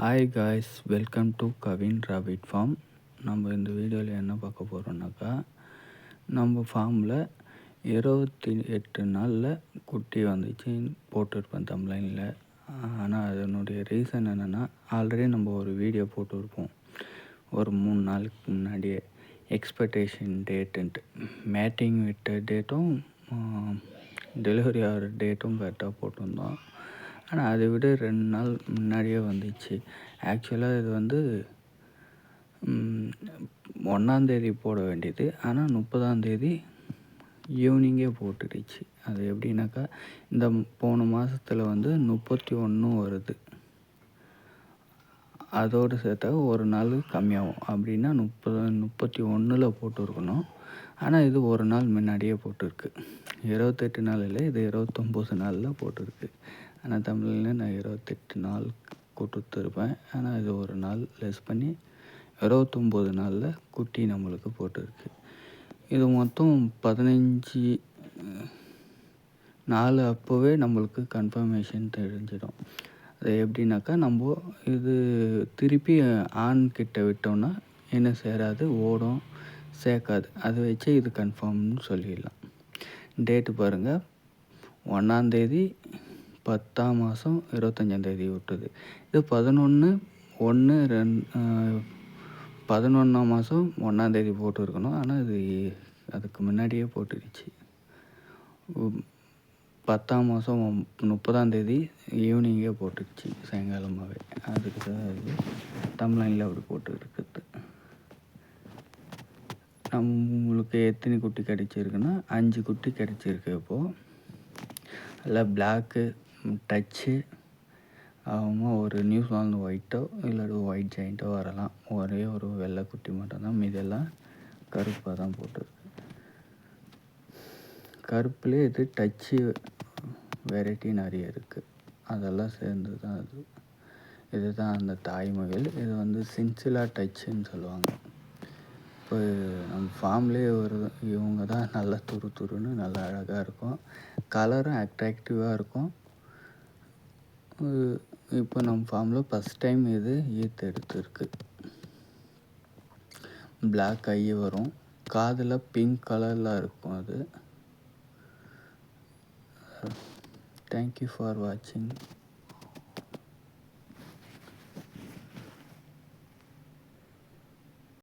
Hi guys welcome to Kavin rabbit farm நம்ம இந்த வீடியோவில் என்ன பார்க்க போகிறோம்னாக்கா நம்ம ஃபார்மில் இருபத்தி எட்டு நாளில் குட்டி வந்துச்சு போட்டிருப்பேன் தம்லைனில் ஆனால் அதனுடைய ரீசன் என்னென்னா ஆல்ரெடி நம்ம ஒரு வீடியோ போட்டிருப்போம். ஒரு மூணு நாளுக்கு முன்னாடியே. எக்ஸ்பெக்டேஷன் டேட்டுன்ட்டு மேட்டிங் விட்ட டேட்டும் டெலிவரி ஆகிற டேட்டும் கரெக்டாக போட்டிருந்தோம். ஆனால் அதை விட ரெண்டு நாள் முன்னாடியே வந்துச்சு. ஆக்சுவலாக இது வந்து ஒன்றாந்தேதி போட வேண்டியது. ஆனால் முப்பதாந்தேதி ஈவினிங்கே போட்டுடுச்சு. அது எப்படின்னாக்கா இந்த போன மாதத்தில் வந்து முப்பத்தி ஒன்றும் வருது. அதோடு சேர்த்தா ஒரு நாள் கம்மியாகும். அப்படின்னா முப்பது முப்பத்தி ஒன்றில் போட்டுருக்கணும். ஆனால் இது ஒரு நாள் முன்னாடியே போட்டிருக்கு. இருபத்தெட்டு நாள் இல்லை இது இருபத்தொம்போது நாளில் போட்டிருக்கு. ஆனால் தமிழில் நான் இருபத்தெட்டு நாள் கொடுத்துருப்பேன் ஆனால் இது ஒரு நாள் லெஸ் பண்ணி இருபத்தொம்போது நாளில் குட்டி நம்மளுக்கு போட்டிருக்கு. இது மொத்தம் பதினஞ்சு நாலு அப்போவே நம்மளுக்கு கன்ஃபர்மேஷன் தெரிஞ்சிடும். அது எப்படின்னாக்கா நம்ம இது திருப்பி ஆண் கிட்ட விட்டோம்னா என்ன சேராது ஓடும் சேர்க்காது. அதை வச்சு இது கன்ஃபார்ம்னு சொல்லிடலாம். டேட்டு பாருங்கள் ஒன்றாந்தேதி பத்தாம் மாதம் இருபத்தஞ்சாந்தேதி விட்டுது. இது பதினொன்று ஒன்று ரெண் பதினொன்றாம் மாதம் ஒன்றாந்தேதி போட்டுருக்கணும். ஆனால் இது அதுக்கு முன்னாடியே போட்டுருச்சு. பத்தாம் மாதம் முப்பதாந்தேதி ஈவினிங்கே போட்டுருச்சு சாயங்காலமாகவே அதுக்கு தான் இது தமிழ்நாட்டில் அப்படி போட்டு இருக்குது நம்மளுக்கு எத்தனை குட்டி கிடச்சிருக்குன்னா அஞ்சு குட்டி கிடச்சிருக்கு இப்போது அதில் பிளாக்கு டச்சு. அவங்க ஒரு நியூஸ் ஒயிட்டோ இல்லாட்டி ஒயிட் ஜெயிண்ட்டோ வரலாம். ஒரே ஒரு வெள்ளை குட்டி மட்டும்தான். மீதெல்லாம் கருப்பாக தான் போட்டிருக்கு கருப்புலேயே இது டச்சு வெரைட்டி நிறைய இருக்குது அதெல்லாம் சேர்ந்து தான் அது. இதுதான் அந்த தாய்மொழிகள் இது வந்து சின்சிலா டச்சுன்னு சொல்லுவாங்க. இப்போ நம்ம ஃபார்ம்லேயே ஒரு இவங்க தான் நல்லா துரு துருன்னு நல்லா அழகாக இருக்கும். கலரும் அட்ராக்டிவாக இருக்கும். இப்போ நம்ம ஃபார்மில் ஃபஸ்ட் டைம் இது ஈத்து எடுத்துருக்கு? பிளாக் ஐ வரும். காதில் பிங்க் கலரில் இருக்கும் அது. தேங்க்யூ ஃபார் வாட்சிங்